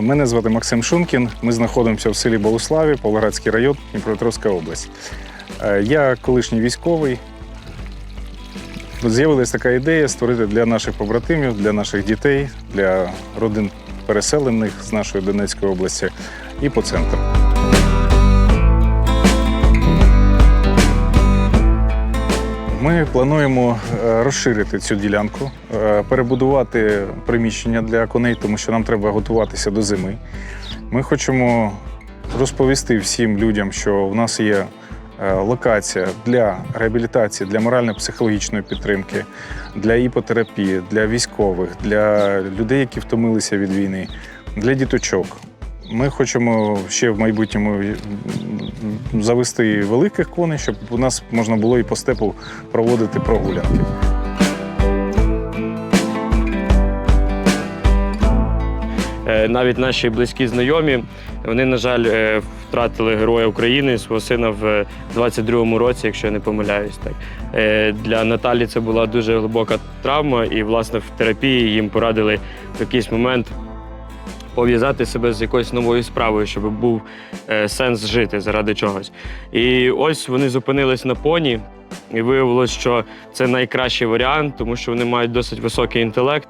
Мене звати Максим Шумкін. Ми знаходимося в селі Болуславі, Павлоградський район, Дніпропетровська область. Е, Я колишній військовий. З'явилася така ідея створити для наших побратимів, для наших дітей, для родин переселених з нашої Донецької області і по центру. Ми плануємо е, розширити цю ділянку, е, перебудувати приміщення для коней, тому що нам треба готуватися до зими. Ми хочемо розповісти всім людям, що в нас є е, локація для реабілітації, для морально-психологічної підтримки, для іпотерапії, для військових, для людей, які втомилися від війни, для діточок. Ми хочемо ще в майбутньому завести великих коней, щоб у нас можна було і по степу проводити прогулянки. Е, Навіть наші близькі знайомі, вони, на жаль, е, втратили героя України, свого сина в 22-му році, якщо я не помиляюсь. Так. Е, Для Наталі це була дуже глибока травма, і, власне, в терапії їм порадили в якийсь момент пов'язати себе з якоюсь новою справою, щоб був е, сенс жити заради чогось. І ось вони зупинились на поні, і виявилось, що це найкращий варіант, тому що вони мають досить високий інтелект,